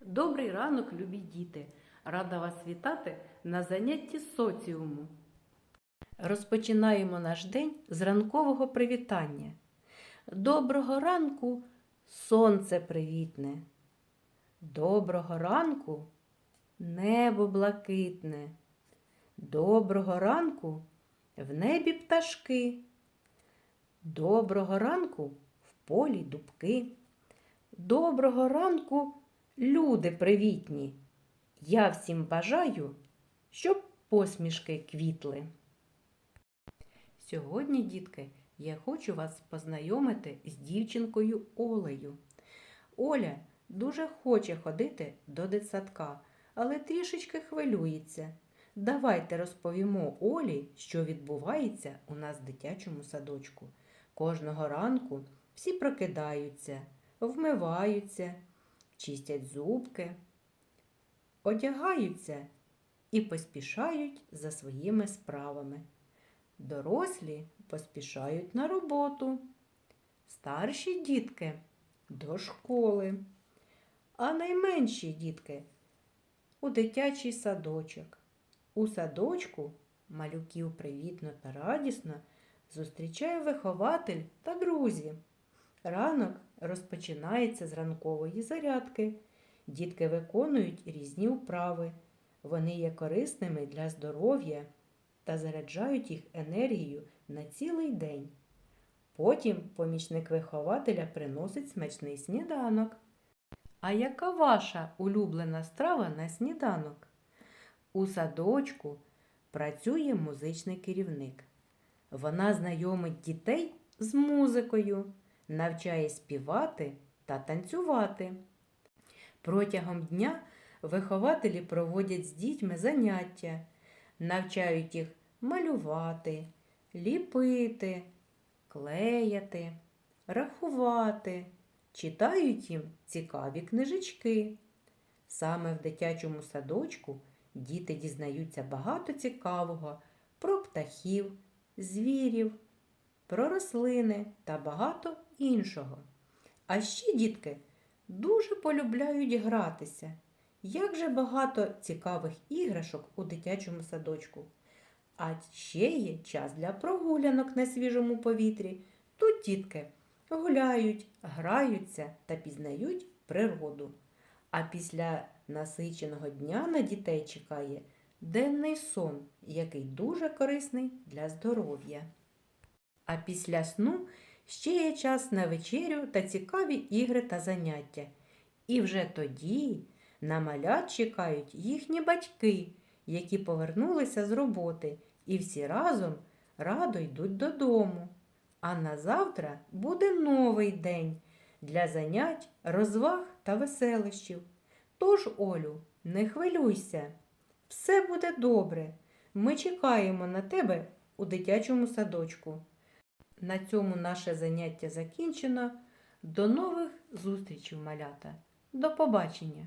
Добрий ранок, любі діти! Рада вас вітати на занятті соціуму. Розпочинаємо наш день з ранкового привітання. Доброго ранку, сонце привітне. Доброго ранку, небо блакитне. Доброго ранку в небі пташки. Доброго ранку в полі дубки. Доброго ранку, люди привітні. Я всім бажаю, щоб посмішки квітли. Сьогодні, дітки, я хочу вас познайомити з дівчинкою Олею. Оля дуже хоче ходити до дитсадка, але трішечки хвилюється. Давайте розповімо Олі, що відбувається у нас в дитячому садочку. Кожного ранку всі прокидаються, вмиваються, чистять зубки, одягаються і поспішають за своїми справами. Дорослі поспішають на роботу, старші дітки до школи, а найменші дітки у дитячий садочок. У садочку малюків привітно та радісно зустрічає вихователь та друзі. Ранок розпочинається з ранкової зарядки. Дітки виконують різні вправи. Вони є корисними для здоров'я та заряджають їх енергією на цілий день. Потім помічник вихователя приносить смачний сніданок. А яка ваша улюблена страва на сніданок? У садочку працює музичний керівник. Вона знайомить дітей з музикою, навчає співати та танцювати. Протягом дня вихователі проводять з дітьми заняття, навчають їх малювати, ліпити, клеяти, рахувати, читають їм цікаві книжечки. Саме в дитячому садочку діти дізнаються багато цікавого про птахів, звірів, про рослини та багато іншого. А ще дітки дуже полюбляють гратися. Як же багато цікавих іграшок у дитячому садочку. А ще є час для прогулянок на свіжому повітрі. Тут дітки гуляють, граються та пізнають природу. А після насиченого дня на дітей чекає денний сон, який дуже корисний для здоров'я. А після сну ще є час на вечерю та цікаві ігри та заняття. І вже тоді на малят чекають їхні батьки, які повернулися з роботи, і всі разом радо йдуть додому. А на завтра буде новий день для занять, розваг та веселищів. Тож, Олю, не хвилюйся, все буде добре. Ми чекаємо на тебе у дитячому садочку. На цьому наше заняття закінчено. До нових зустрічей, малята. До побачення!